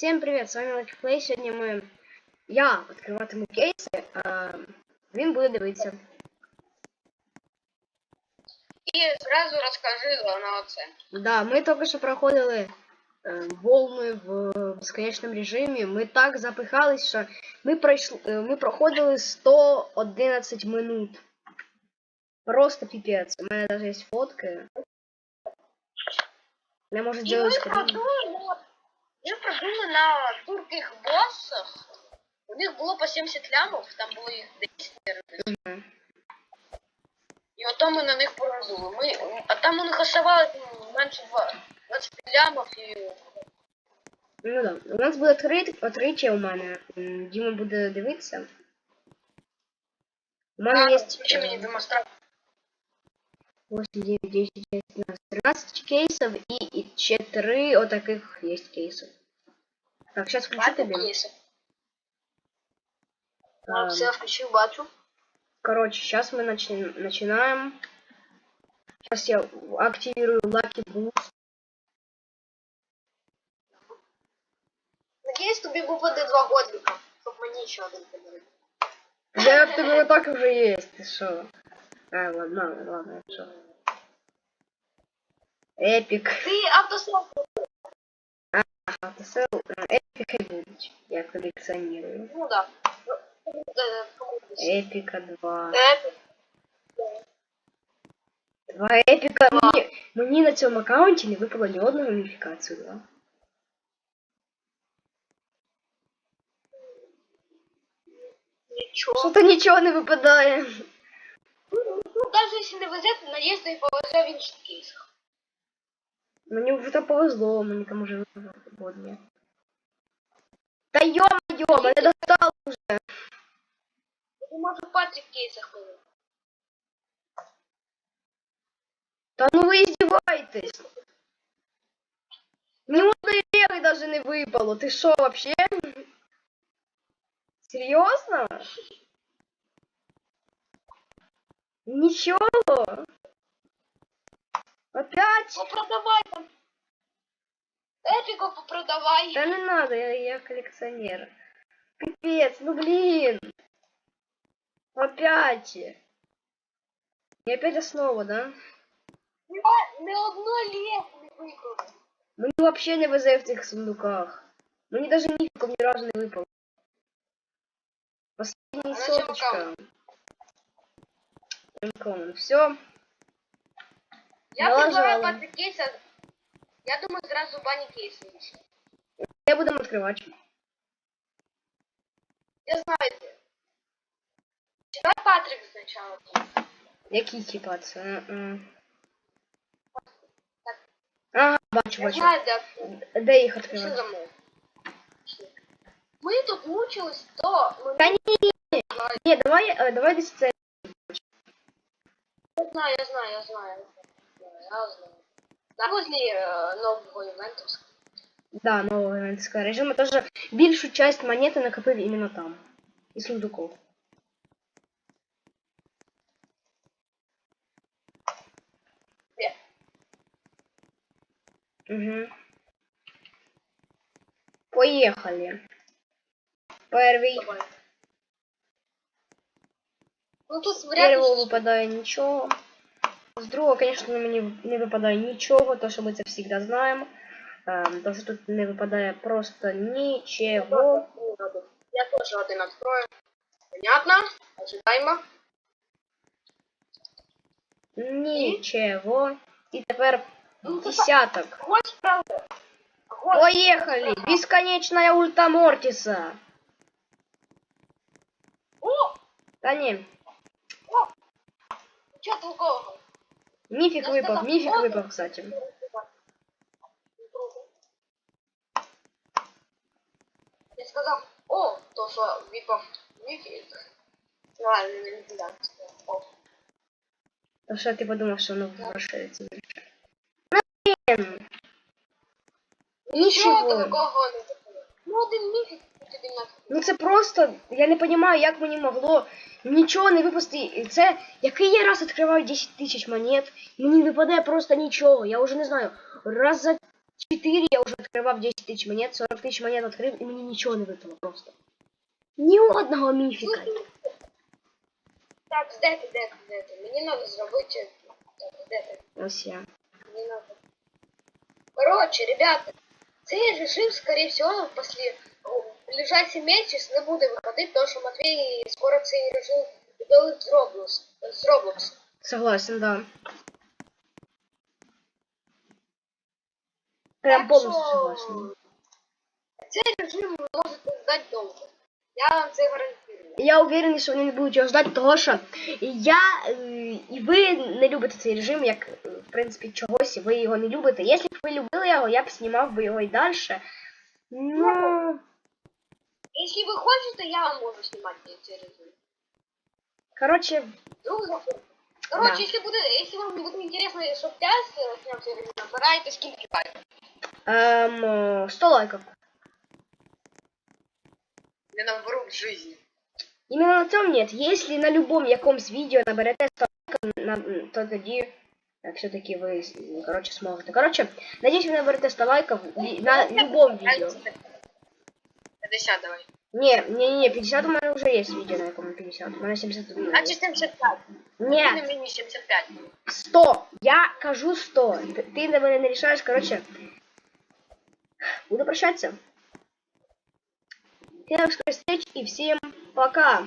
Всем привет, с вами Lucky Play. Сьогодні ми... Я відкриватиму кейси, а він буде дивитися. І зразу розкажи на оце. Да, ми тільки що проходили е, волни в безконечному режимі. Ми так запихались, що ми пройшли, е, ми проходили 111 минут. Просто пипец. У мене навіть є фотки. Я можу І ми зробити скрин. продули, ми продули на турких боссах. У них було по 70 лямов, там було їх 10 наверное. Мгм. І ото ми на них продули. Ми, а там у них оставалось ну, менше два- 20 лямов і... Ну да. У нас буде три, отричі у мене. М, Діма буде дивитися. У мене А, є включи мені демонстрацію. 8, 9, 10, 11, 13 кейсов и, и ще 3 вот таких есть кейсов. Так, сейчас включу тебе. А, Ам, все, включив, бачу. Короче, сейчас мы начи- начинаем. Сейчас я активирую Lucky Boost. Надіюсь, тобі буде два годика, щоб мені ще один подарити. Да, в тебе вот так уже есть, ты шо? А, ладно, ладно, ладно, шо. Эпик. Ти автосел Автосел. Эпик и будет. Я коллекционирую. Ну да. Е, кому десь. Эпика 2. Епік. Два епіка. Мені, мені на цьому аккаунті не випало ні одного міфікацію, да? Нічого. Що-то нічого не випадає. Ну, даже если не везе, то надіюсь, і повезе в інших кейсах. Мені вже так повезло, мені там уже випало водне. Та йо-моє, мене достало вже. Ну, може, в Патрік кейсах повезе. Та ну ви издеваетесь. Ни одной левой даже не выпало. Ты шо вообще? Серьезно? Ничего? Опять? Ну, продавай там. Епіку попродавай. Да не надо, я, я коллекционер. Пипец, ну блин. Опять. И опять основа, да? Я не одно лев не викрив. Мені вообще не везе в цих сундуках. Мені даже міфіков ні разу не випало. Последняя А на соточка. Uncommon. Все. Я Налажала. предлагаю Патрік кейса. Я думаю, зразу бані кейси. візьму. Я будемо відкривати. Я знаю де. Читай Патрік спочатку. Які типа це? М-м. Ага, бачу, Я бачу. знаю, де. Де їх Пішли відкривати? за мною. Пішли. Ми тут мучились, то ми Та ні, ні, давай, е, давай десь це. Я знаю, я знаю, я знаю. Я знаю. На возле э, нового Ювентуса. Да, нового івентського режиму. Тоже більшу часть монети накопив іменно там. І сундуков. Де? Угу. Поехали. Первый. Давай. Ну тут З вряд первого ли... випадає нічого. З другого, звісно, мені не випадає нічого, то що ми це завжди знаємо. Ем, то, що тут не випадає просто нічого. Я тоже один открою. Понятно? Ожидаемо. Нічого. І тепер Ну, це десяток. Хоть правда. Хоть. Поехали! Бесконечная ульта Мортиса. О! Та ні, О! Чё другого? міфік Я випав, сказав, міфік о! випав, кстати. Я сказал, о, то, что випав мифик. Правильно, не знаю. О. То що ти подумав, що воно розшириться більше. Ну, блін. Нічого Нічого. такого не такого. Ну, один міфік тобі на Ну це просто, я не розумію, як мені могло нічого не випасти. І Це який я раз відкриваю 10 тисяч монет, мені не випадає просто нічого. Я вже не знаю. Раз за 4 я вже відкривав 10 тисяч монет, 40 тисяч монет відкрив і мені нічого не випало просто. Ні одного міфіка. Так, де ти, де ти, де ти? Мені треба зробити. Так, де ти? Ось я. Не надо. Короче, ребята, цей режим, скорее всего, после о, ближайший месяц не буде виходити, тому що Матвій скоро цей режим видалить з Roblox. З Roblox. Согласен, да. Прям Так повністю що согласен. Цей режим ви можете ждати довго. Я вам це гарантую. Я уверений, що вони не будуть його ждати, того що я е, і ви не любите цей режим, як е, в принципі чогось, ви його не любите. Якщо б ви любили його, я б знімав би його і далі. Ну, Якщо ви хочете, я вам можу знімати цей режим. коротше, Друг захоче. Короче, Да. если, буде, если вам не буде интересно, щоб я сняв цей режим, набирайте скільки лайків. ем, е, 100 лайків. Я наберу в жизни. Іменно на цьому нет. Если на любом якомусь відео наберете 100 лайків, на- то тоді е, все-таки ви, с- короче, зможете. Короче, надіюсь, ви наберете 100 лайків ві- на любом відео. 50 давай. Не, не, не, 50 у мене вже є відео, на якому 50. У мене 71. є. Значить 75. Ні, Буде мені 75. 100. Я кажу 100. Т- Ти на мене не рішаєш, короче. Буду прощаться. Всем до скорых встреч и всем пока.